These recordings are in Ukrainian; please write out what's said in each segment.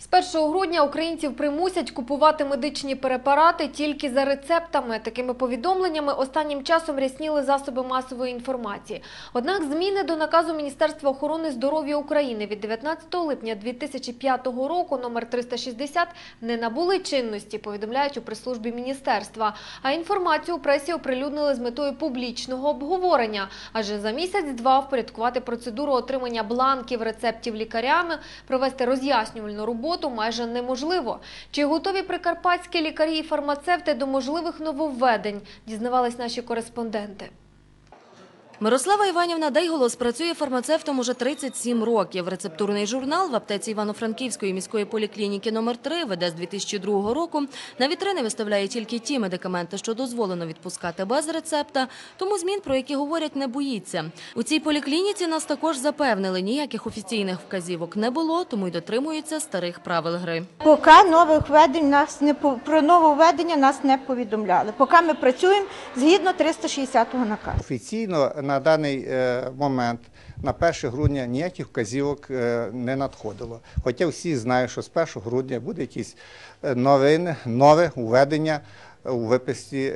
З 1 грудня українців примусять купувати медичні препарати тільки за рецептами. Такими повідомленнями останнім часом рясніли засоби масової інформації. Однак зміни до наказу Міністерства охорони здоров'я України від 19 липня 2005 року номер 360 не набули чинності, повідомляють у прес-службі міністерства. А інформацію у пресі оприлюднили з метою публічного обговорення. Адже за місяць-два впорядкувати процедуру отримання бланків рецептів лікарями, провести роз'яснювальну роботу майже неможливо. Чи готові прикарпатські лікарі і фармацевти до можливих нововведень, дізнавались наші кореспонденти. Мирослава Іванівна Дейголос працює фармацевтом уже 37 років. Рецептурний журнал в аптеці Івано-Франківської міської поліклініки номер 3 веде з 2002 року. На вітрини виставляє тільки ті медикаменти, що дозволено відпускати без рецепта, тому змін, про які говорять, не боїться. У цій поліклініці нас також запевнили, ніяких офіційних вказівок не було, тому й дотримуються старих правил гри. Поки нових введень нас не про нововведення нас не повідомляли. Поки ми працюємо згідно 360 наказу. Офіційно на даний е, момент, на 1 грудня, ніяких вказівок е, не надходило. Хоча всі знають, що з 1 грудня буде якісь е, новини, нове введення у виписці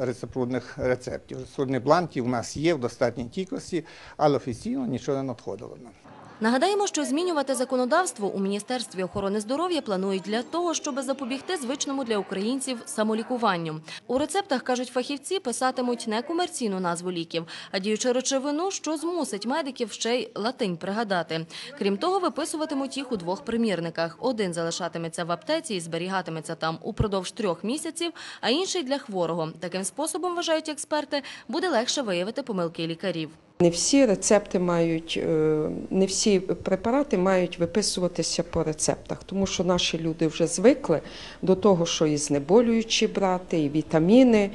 рецептурних рецептів. Рецептурні бланки у нас є в достатній кількості, але офіційно нічого не надходило нам. Нагадаємо, що змінювати законодавство у Міністерстві охорони здоров'я планують для того, щоб запобігти звичному для українців самолікуванню. У рецептах, кажуть фахівці, писатимуть не комерційну назву ліків, а діючу речовину, що змусить медиків ще й латинь пригадати. Крім того, виписуватимуть їх у двох примірниках. Один залишатиметься в аптеці і зберігатиметься там упродовж трьох місяців, а інший для хворого. Таким способом, вважають експерти, буде легше виявити помилки лікарів. Не всі рецепти мають, е, не всі препарати мають виписуватися по рецептах, тому що наші люди вже звикли до того, що і знеболюючі брати, і вітаміни,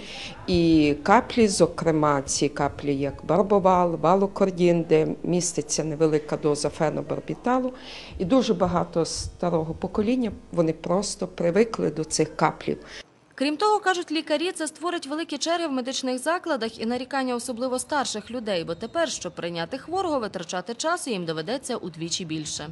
і каплі, зокрема, ці каплі, як барбовал, валокордін, де міститься невелика доза фенобарбіталу. І дуже багато старого покоління вони просто привикли до цих каплів. Крім того, кажуть лікарі, це створить великі черги в медичних закладах і нарікання особливо старших людей, бо тепер, щоб прийняти хворого, витрачати часу їм доведеться удвічі більше.